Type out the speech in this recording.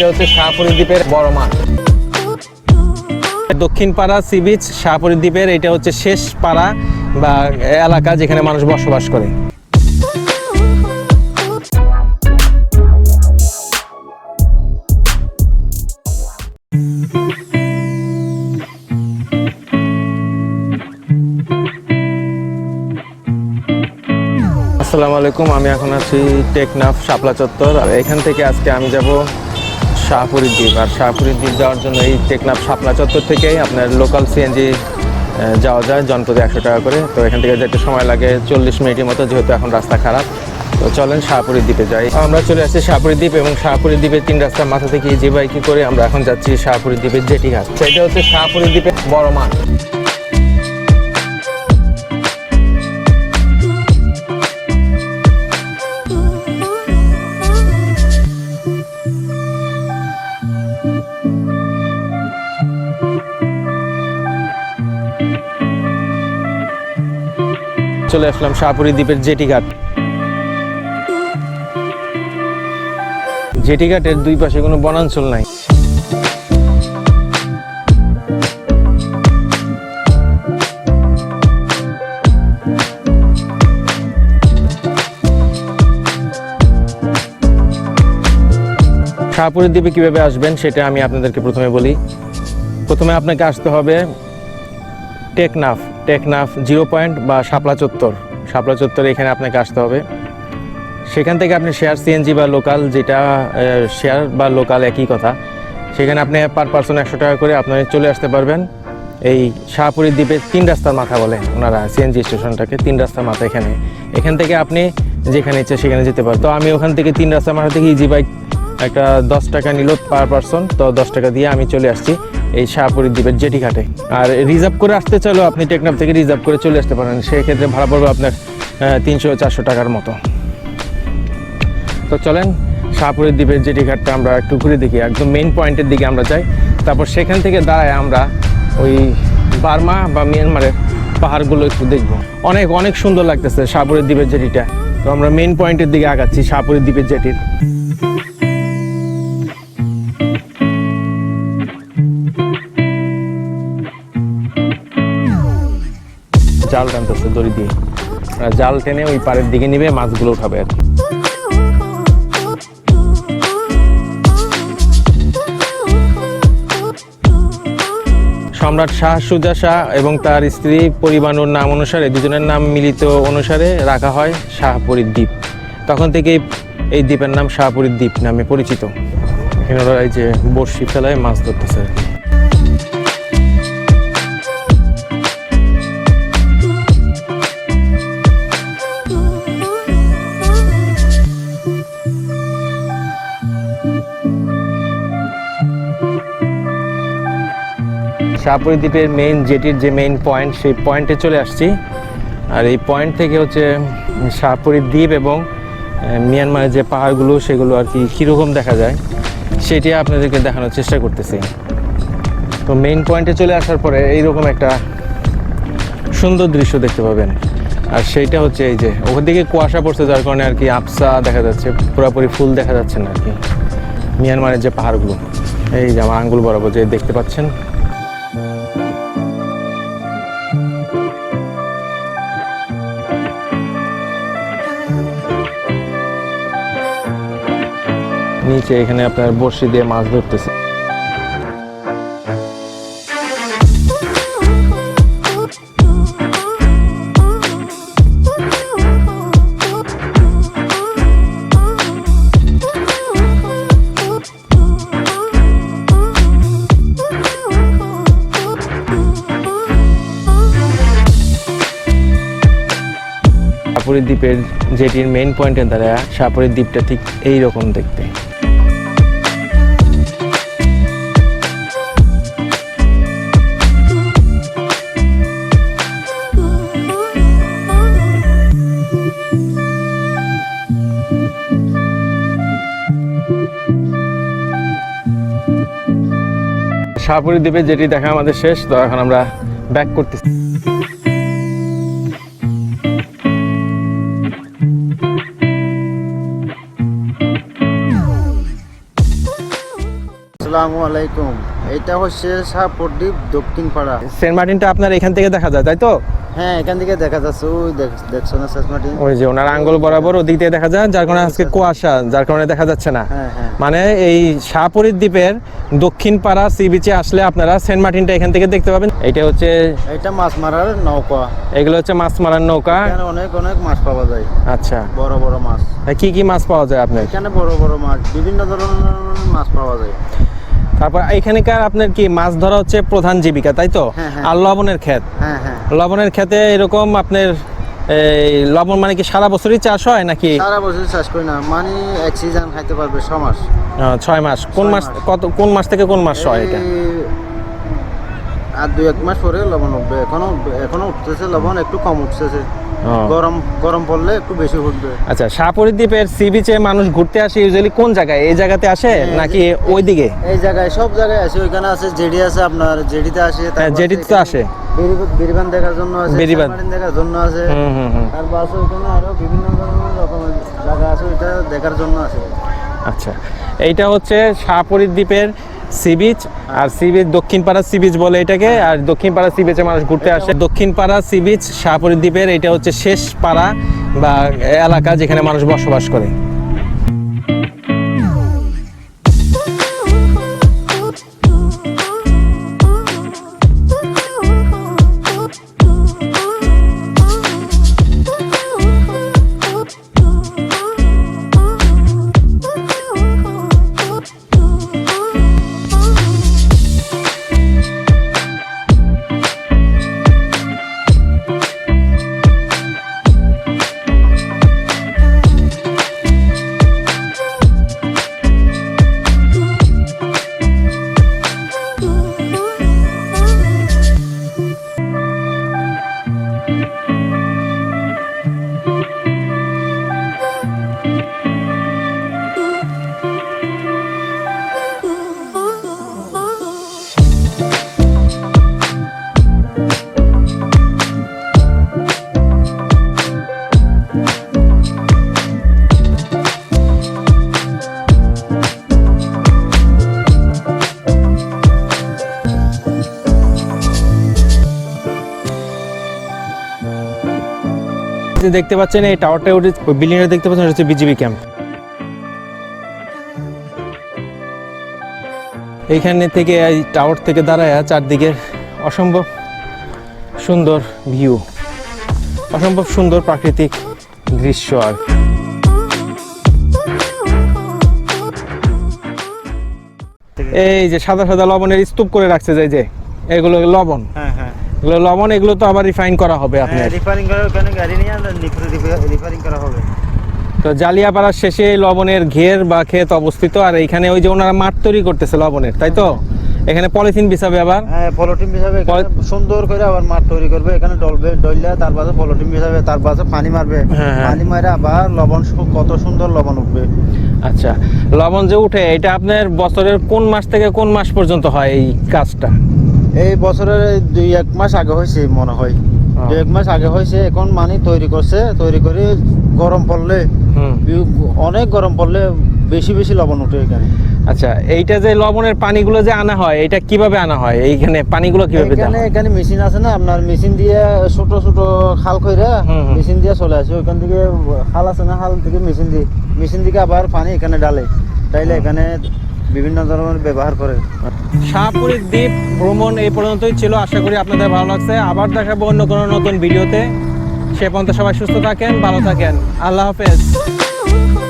এটা হচ্ছে দ্বীপের বড় মাঠ। দক্ষিণ পাড়া সি বিচ, শাহপুরি দ্বীপের, এটা হচ্ছে শেষ পাড়া বা এলাকা যেখানে মানুষ বসবাস করে। আসসালামু আলাইকুম, আমি এখন আছি টেকনাফ, শাপলা চত্বর। আর এখান থেকে আজকে আমি যাব শাহপুরীর দ্বীপ আর শাহপুরীর দ্বীপ যাওয়ার জন্য এই টেকনাফ শাপলা চত্বর থেকেই আপনার লোকাল সিএনজি যাওয়া যায় জনপ্রতি একশো টাকা করে। তো এখান থেকে যেতে সময় লাগে চল্লিশ মিনিটের মতো, যেহেতু এখন রাস্তা খারাপ। তো চলেন শাহপুরীর দ্বীপে যাই। আমরা চলে আসছি শাহপুরীর দ্বীপ এবং শাহপুরীর দ্বীপের তিন রাস্তার মাথা থেকে যে বাইকে করে আমরা এখন যাচ্ছি শাহপুরীর দ্বীপের জেটি ঘাট সেটা হচ্ছে শাহপুরীর দ্বীপের বড় মাঠ। চলে আসলাম শাহপুরী দ্বীপের জেটি ঘাট জেটি ঘাটের দুই পাশে কোনো বনাঞ্চল নাই। শাহপুরের দ্বীপে কীভাবে আসবেন সেটা আমি আপনাদেরকে প্রথমে বলি। প্রথমে আপনাকে আসতে হবে টেকনাফ। টেকনাফ জিরো পয়েন্ট বা শাপলা চত্বর। শাপলা চত্বরে এখানে আপনাকে আসতে হবে। সেখান থেকে আপনি শেয়ার সিএনজি বা লোকাল যেটা শেয়ার বা লোকাল একই কথা, সেখানে আপনি পার পার্সন একশো টাকা করে আপনারা চলে আসতে পারবেন। এই শাহপুরী দ্বীপের তিন রাস্তার মাথা বলে ওনারা সিএনজি স্টেশনটাকে, তিন রাস্তার মাথা এখানে। এখান থেকে আপনি যেখানে ইচ্ছে সেখানে যেতে পারেন। তো আমি ওখান থেকে তিন রাস্তার মাথা থেকে ইজি বাইক একটা দশ টাকা নিল পার পার্সন তো দশ টাকা দিয়ে আমি চলে আসছি। এই শাহপুরী দ্বীপের জেটি ঘাটে। আর রিজার্ভ করে আসতে চাইলেও আপনি টেকনাফ থেকে রিজার্ভ করে চলে আসতে পারেন। সেক্ষেত্রে ভাড়া পড়বে আপনার তিনশো চারশো টাকার মতো। তো চলেন, শাহপুরের দ্বীপের জেটি ঘাটটা আমরা একটু ঘুরে দেখি। একদম মেইন পয়েন্টের দিকে আমরা যাই। তারপর সেখান থেকে দাঁড়ায় আমরা ওই বার্মা বা মিয়ানমারের পাহাড়গুলো একটু দেখব। অনেক অনেক সুন্দর লাগতেছে শাহপুরের দ্বীপের জেটিটা। তো আমরা মেইন পয়েন্টের দিকে আগাচ্ছি শাহপুরের দ্বীপের জেটির। জাল টানতেছে দড়ি দিয়ে। জাল টেনে ওই পাড়ের দিকে নিবে, মাছগুলো উঠাবে আর কি। সম্রাট শাহ সুজা শাহ এবং তার স্ত্রী পরিবানুর নাম অনুসারে, দুজনের নাম মিলিত অনুসারে রাখা হয় শাহপুরীর দ্বীপ। তখন থেকেই এই দ্বীপের নাম শাহপুরীর দ্বীপ নামে পরিচিত। এখানে এই যে বর্ষি ফেলায় মাছ ধরতেছে আর কি। শাহপুরী দ্বীপের মেইন জেটির যে মেইন পয়েন্ট সেই পয়েন্টে চলে আসছি। আর এই পয়েন্ট থেকে হচ্ছে শাহপুরী দ্বীপ এবং মিয়ানমারের যে পাহাড়গুলো, সেগুলো আর কি কীরকম দেখা যায়, সেটি আপনাদেরকে দেখানোর চেষ্টা করতেছি। তো মেইন পয়েন্টে চলে আসার পরে এইরকম একটা সুন্দর দৃশ্য দেখতে পাবেন। আর সেইটা হচ্ছে এই যে ওখান থেকে কুয়াশা পড়ছে, যার কারণে আর কি আবসা দেখা যাচ্ছে, পুরোপুরি ফুল দেখা যাচ্ছে না আর কি। মিয়ানমারের যে পাহাড়গুলো, এই যে আমার আঙ্গুল বরাবর যে দেখতে পাচ্ছেন নিচে এখানে আপনার বড়শি দিয়ে মাছ ধরতেছে। সাপুরি দ্বীপের যেটির মেইন পয়েন্টের দ্বারা সাপুরি দ্বীপটা ঠিক এই রকম দেখতে। শাহপুরি দ্বীপে যেটি দেখা আমাদের শেষ তো এখন আমরা ব্যাক করতেছি। আসসালামু আলাইকুম। এটা হচ্ছে শাহপদ্বীপ দক্ষিণ পাড়া সেন্ট মার্টিনটা আপনার এখান থেকে দেখা যায় তাই তো? হ্যাঁ এখান থেকে দেখা যাচ্ছে ওই দেখছ না ওই যে ওনার আঙ্গুল বরাবর ওদিক দিয়ে দেখা যায় যার কারণে আজকে কুয়াশা যার কারণে দেখা যাচ্ছে না। হ্যাঁ হ্যাঁ। মানে এই শাহপুরীর দ্বীপের দক্ষিণ পাড়া সি বিচে আসলে আপনারা সেন্ট মার্টিনটা এখান থেকে দেখতে পাবেন। এটা হচ্ছে এটা মাছ মারার নৌকা। এগুলো হচ্ছে মাছ মারার নৌকা। এখানে অনেক অনেক মাছ পাওয়া যায়। আচ্ছা। বড় বড় মাছ। কি কি মাছ পাওয়া যায় আপনার? এখানে বড় বড় মাছ বিভিন্ন ধরনের মাছ পাওয়া যায়। তারপর এখানকার আপনার কি মাছ ধরা হচ্ছে প্রধান জীবিকা তাই তো? হ্যাঁ। আর লবণের ক্ষেত। হ্যাঁ হ্যাঁ। লবণের ক্ষেতে এরকম আপনার এই লবণ মানে কি সারা বছরই চাষ হয় নাকি? সারা বছরই চাষ করি না মানে এক সিজন খাইতে পারবে ছ মাস। ছয় মাস। কোন মাস। কত কোন মাস থেকে কোন মাস হয় এটা? আর দুই এক মাস পরে লবণ উঠবে। এখনও এখনও উঠতেছে লবণ একটু কম উঠতেছে। গরম গরম পড়লে একটু বেশি উঠবে আচ্ছা শাহপুরী দ্বীপের সি বিচে মানুষ ঘুরতে আসে ইউজুয়ালি কোন জায়গায়? এই জায়গাতে আসে নাকি ওইদিকে? এই জায়গায় সব জায়গায় আছে ওইখানে আছে জেডি আছে আপনার জেডিতে আসে হ্যাঁ জেডিতে তো আসে। বেরিবান- দেখার জন্য আছে বেরিবান। দেখার জন্য আছে। তারপর আছে ওইখানে আরও বিভিন্ন ধরনের রকমের জায়গা আছে ওইটা দেখার জন্য আছে। আচ্ছা এইটা হচ্ছে শাহপুরী দ্বীপের সি বিচ আর সি বিচ, দক্ষিণ পাড়া সি বিচ বলে এটাকে, আর দক্ষিণ পাড়া সি বিচে মানুষ ঘুরতে আসে। দক্ষিণ পাড়া সি বিচ দ্বীপের, এটা হচ্ছে শেষ পাড়া বা এলাকা যেখানে মানুষ বসবাস করে। যে দেখতে পাচ্ছেন এই টাওয়ারটা উঠে ওই বিল্ডিংটা দেখতে পাচ্ছেন হচ্ছে বিজিবি ক্যাম্প এইখানে থেকে এই টাওয়ার থেকে দাঁড়ায় চারদিকে অসম্ভব সুন্দর ভিউ অসম্ভব সুন্দর প্রাকৃতিক দৃশ্য আর। এই যে সাদা সাদা লবণের স্তূপ করে রাখছে যে যে এগুলো লবণ। হ্যাঁ। এগুলো লবণ এগুলো তো আবার রিফাইন করা হবে আপনার। রিপেয়ারিং করা ওখানে গাড়ি নিয়ে রিপেয়ারিং করা হবে। তো জালিয়াপাড়ার শেষে লবণের ঘের বা ক্ষেত অবস্থিত আর এইখানে ওই যে ওনারা মাঠ তৈরি করতেছে লবণের তাই তো? এখানে পলিথিন বিছাবে আবার? হ্যাঁ পলিটিন হিসাবে পলি- সুন্দর করে আবার মাঠ তৈরি করবে এখানে ডলবে ডললে তার পাশে পলিটিন হিসাবে তার পাশে পানি মারবে। হ্যাঁ, হ্যাঁ। পানি মারে আবার লবণ কত সুন্দর লবণ উঠবে। আচ্ছা লবণ যে উঠে এটা আপনার বছরের কোন মাস থেকে কোন মাস পর্যন্ত হয় এই কাজটা? এই বছরের দুই এক মাস আগে হয়েছে মনে হয়। হ্যাঁ। দুই এক মাস আগে হয়েছে এখন মানি তৈরি করছে তৈরি করে গরম পড়লে অনেক গরম পড়লে বেশি বেশি লবণ উঠে এখানে। আচ্ছা এইটা যে লবণের পানিগুলো যে আনা হয় এটা কীভাবে আনা হয়? এইখানে পানিগুলো কীভাবে এখানে এখানে মেশিন আছে না আপনার মেশিন দিয়ে ছোট ছোট খাল কইরা। মেশিন দিয়ে চলে আসে। ওইখান থেকে খাল আছে না খাল থেকে মেশিন দিয়ে মেশিন থেকে আবার পানি এখানে ডালে তাইলে এখানে বিভিন্ন ধরনের ব্যবহার করে। শাহপুরীর দ্বীপ ভ্রমণ এই পর্যন্তই ছিল। আশা করি আপনাদের ভালো লাগছে। আবার দেখাবো অন্য কোনো নতুন ভিডিওতে। সে পর্যন্ত সবাই সুস্থ থাকেন ভালো থাকেন। আল্লাহ হাফেজ.